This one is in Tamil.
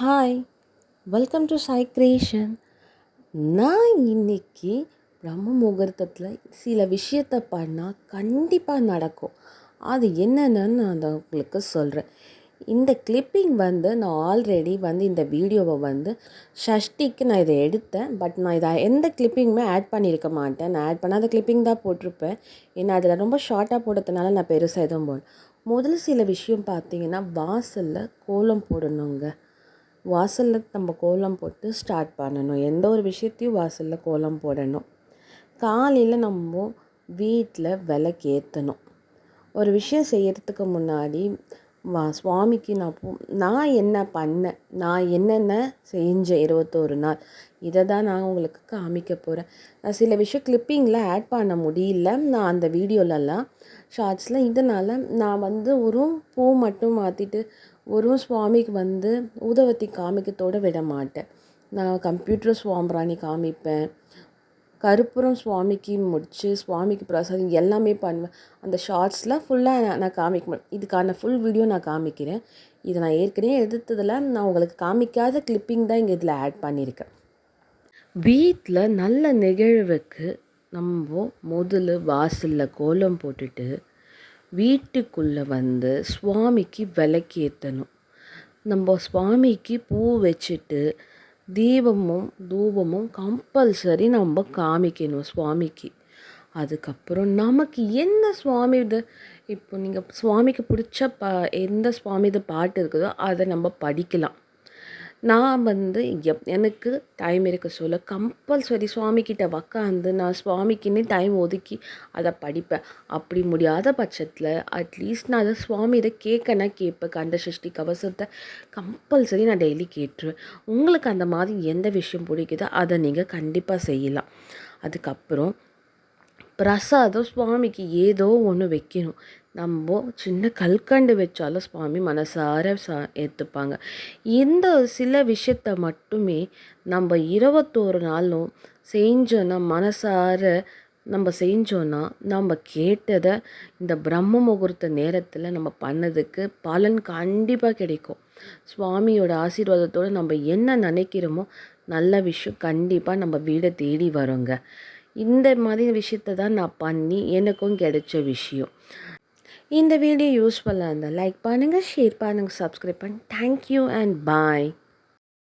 Hi welcome to Sai creation நான் இன்னைக்கு பிரம்ம முகூர்த்தத்தில் சில விஷயத்தை பண்ணால் கண்டிப்பாக நடக்கும். அது என்னென்னு நான் அதை உங்களுக்கு சொல்கிறேன் இந்த கிளிப்பிங் வந்து நான் ஆல்ரெடி வந்து இந்த வீடியோவை வந்து ஷஷ்டிக்கு நான் இதை எடுத்தேன். பட் நான் இதை எந்த கிளிப்பிங்குமே ஆட் பண்ணியிருக்க மாட்டேன். நான் ஆட் பண்ணாத கிளிப்பிங் தான் போட்டிருப்பேன். ஏன்னா அதில் ரொம்ப ஷார்ட்டாக போட்டதுனால நான் பெருசாக எதுவும் போடணும் முதல்ல சில விஷயம் பார்த்தீங்கன்னா வாசலில் கோலம் போடணுங்க. வாசலில் நம்ம கோலம் போட்டு ஸ்டார்ட் பண்ணணும். எந்த ஒரு விஷயத்தையும் வாசலில் கோலம் போடணும். காலையில் நம்ம வீட்டில் விளக்கேற்றணும் ஒரு விஷயம் செய்கிறதுக்கு முன்னாடி வா சுவாமிக்கு நான் போ நான் என்ன பண்ணேன் நான் என்னென்ன செஞ்சேன் இருபத்தோரு நாள் இதை தான் நான் உங்களுக்கு காமிக்க போகிறேன் நான் சில விஷயம் கிளிப்பிங்கில் ஆட் பண்ண முடியல. நான் அந்த வீடியோலலாம் ஷார்ட்ஸில் இதனால் நான் வந்து ஒரு பூ மட்டும் மாற்றிட்டு ஒரு சுவாமிக்கு வந்து ஊதவத்தி காமிக்கத்தோடு விட மாட்டேன். நான் கம்ப்யூட்டர் சுவாம்பிராணி காமிப்பேன். கருப்புரம் சுவாமிக்கு முடித்து சுவாமிக்கு பிரசாதம் எல்லாமே பண்ணுவேன். அந்த ஷார்ட்ஸ்லாம் ஃபுல்லாக நான் காமிக்க மாட்டேன். இதுக்கான ஃபுல் வீடியோ நான் காமிக்கிறேன். இதை நான் ஏற்கனவே எடுத்ததில் நான் உங்களுக்கு காமிக்காத கிளிப்பிங் தான் இங்கே இதில் ஆட் பண்ணியிருக்கேன். வீட்டில் நல்ல நிகழ்வுக்கு நம்ம முதல்ல வாசலில் கோலம் போட்டுட்டு வீட்டுக்குள்ளே வந்து சுவாமிக்கு விளக்கேற்றணும் நம்ம சுவாமிக்கு பூ வச்சுட்டு தீபமும் தூபமும் கம்பல்சரி நம்ம காமிக்கணும் சுவாமிக்கு. அதுக்கப்புறம் நமக்கு என்ன சுவாமி இது? இப்போ நீங்கள் சுவாமிக்கு பிடிச்ச ப எந்த சுவாமி இது பாட்டு இருக்குதோ அதை நம்ம படிக்கலாம். நான் வந்து எப் எனக்கு டைம் இருக்க சொல்ல கம்பல்சரி சுவாமிக்கிட்ட உக்காந்து நான் சுவாமிக்குன்னே டைம் ஒதுக்கி அதை படிப்பேன். அப்படி முடியாத பட்சத்தில் அட்லீஸ்ட் நான் அதை சுவாமியை கேட்கனா கேட்பேன். கந்த சஷ்டி கவசத்தை கம்பல்சரி நான் டெய்லி கேட்டுருவேன். உங்களுக்கு அந்த மாதிரி எந்த விஷயம் பிடிக்குதோ அதை நீங்கள் கண்டிப்பாக செய்யலாம். அதுக்கப்புறம் பிரசாதம் சுவாமிக்கு ஏதோ ஒன்று வைக்கணும். நம்ம சின்ன கல்கண்டு வச்சாலும் சுவாமி மனசார சா ஏற்றுப்பாங்க இந்த சில விஷயத்த மட்டுமே நம்ம இருபத்தோரு நாளும் செஞ்சோன்னா மனசார நம்ம செஞ்சோன்னா நம்ம கேட்டதை இந்த பிரம்ம முகூர்த்த நேரத்தில் நம்ம பண்ணதுக்கு பலன் கண்டிப்பாக கிடைக்கும். சுவாமியோட ஆசீர்வாதத்தோடு நம்ம என்ன நினைக்கிறோமோ நல்ல விஷயம் கண்டிப்பாக நம்ம வீடை தேடி வரோங்க. இந்த மாதிரி விஷயத்தை தான் நான் பண்ணி எனக்கும் கிடைச்ச விஷயம். இந்த வீடியோ யூஸ்ஃபுல்லாக இருந்தால் லைக் பண்ணுங்கள் ஷேர் பண்ணுங்கள் சப்ஸ்கிரைப் பண்ணுங்கள் தேங்க்யூ அண்ட் பாய்